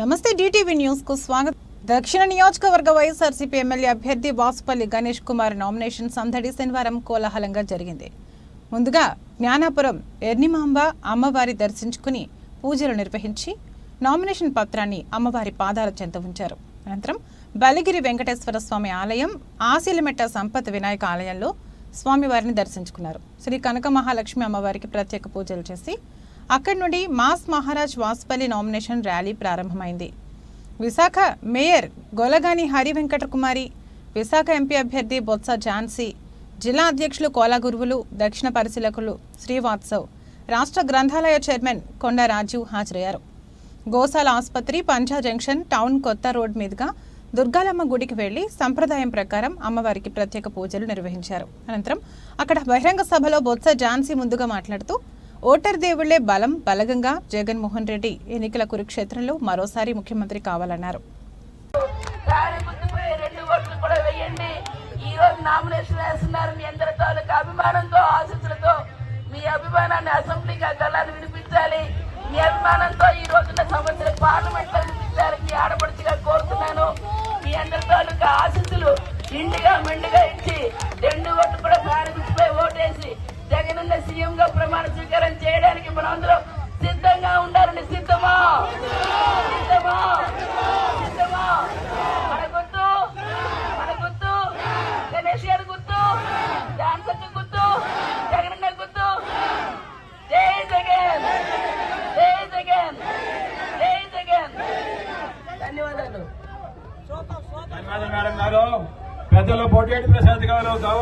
నమస్తే డిటివి న్యూస్కు స్వాగతం. దక్షిణ నియోజకవర్గ వైఎస్ఆర్సీపీ ఎమ్మెల్యే అభ్యర్థి వాసుపల్లి గణేష్ కుమార్ నామినేషన్ సందడి శనివారం కోలాహలంగా జరిగింది. ముందుగా జ్ఞానాపురం ఎర్నిమాంబ అమ్మవారి దర్శించుకుని పూజలు నిర్వహించి నామినేషన్ పత్రాన్ని అమ్మవారి పాదాల చెంత ఉంచారు. అనంతరం బలిగిరి వెంకటేశ్వర స్వామి ఆలయం ఆశీలమెట్ట సంపత్ వినాయక ఆలయంలో స్వామివారిని దర్శించుకున్నారు. శ్రీ కనక మహాలక్ష్మి అమ్మవారికి ప్రత్యేక పూజలు చేసి అక్కడి నుండి mass Maharaj Vasupalli nomination rally ప్రారంభమైంది. విశాఖ మేయర్ గొలగాని హరివెంకటకుమారి కుమారి విశాఖ ఎంపీ అభ్యర్థి బొత్స ఝాన్సీ జిల్లా అధ్యక్షులు కోలా గురువులు దక్షిణ పరిశీలకులు శ్రీవాత్సవ్ రాష్ట్ర గ్రంథాలయ చైర్మన్ కొండ రాజీవ్ హాజరయ్యారు. గోశాల ఆసుపత్రి పంజా జంక్షన్ టౌన్ కొత్త రోడ్ మీదుగా దుర్గాలమ్మ గుడికి వెళ్ళి సంప్రదాయం ప్రకారం అమ్మవారికి ప్రత్యేక పూజలు నిర్వహించారు. అనంతరం అక్కడ బహిరంగ సభలో బొత్స ఝాన్సీ ముందుగా మాట్లాడుతూ ఓటర్ దేవుళ్ళే బలం బలగంగా జగన్మోహన్ రెడ్డి ఎన్నికల కురుక్షేత్రంలో మరోసారి ముఖ్యమంత్రి కావాలన్నారు. రెండు ఓట్లు కూడా వేయండి. ఈ రోజు నామినేషన్ వేస్తున్నారు మీ అందరి తాలూకు అభిమానంతో ఆశీస్సులతో. మీ అభిమానాన్ని అసెంబ్లీకి ఆ గల్లాన్ని వినిపించాలి మీ అభిమానంతో ఈ రోజున సమస్యలు పార్లమెంట్లో మీ ఆడపడుచుగా కోరుతున్నాను. మీ అందరి తాలూకు ఆశీస్సులు ఇండిగా మెండుగా ఇచ్చి రెండు ఓట్లు కూడా దారి గుర్తుపై ఓటేసి జగనన్న సీఎం గా ప్రమాణ స్వీకారం చేయడానికి మనందరం సిద్ధంగా ఉండాలని సిద్ధమా? సిద్ధమా? సిద్ధమా? మన గుర్తు మన గుర్తు గణేష్ గారి గుర్తు ఝాన్సీ గుర్తు జగనన్న గుర్తు. జై జగన్! జై జగన్! జై జగన్! ధన్యవాదాలు. ధన్యవాదాలు మేడం గారు. పెద్దలు పొట్టేటి ప్రసాద్ గారు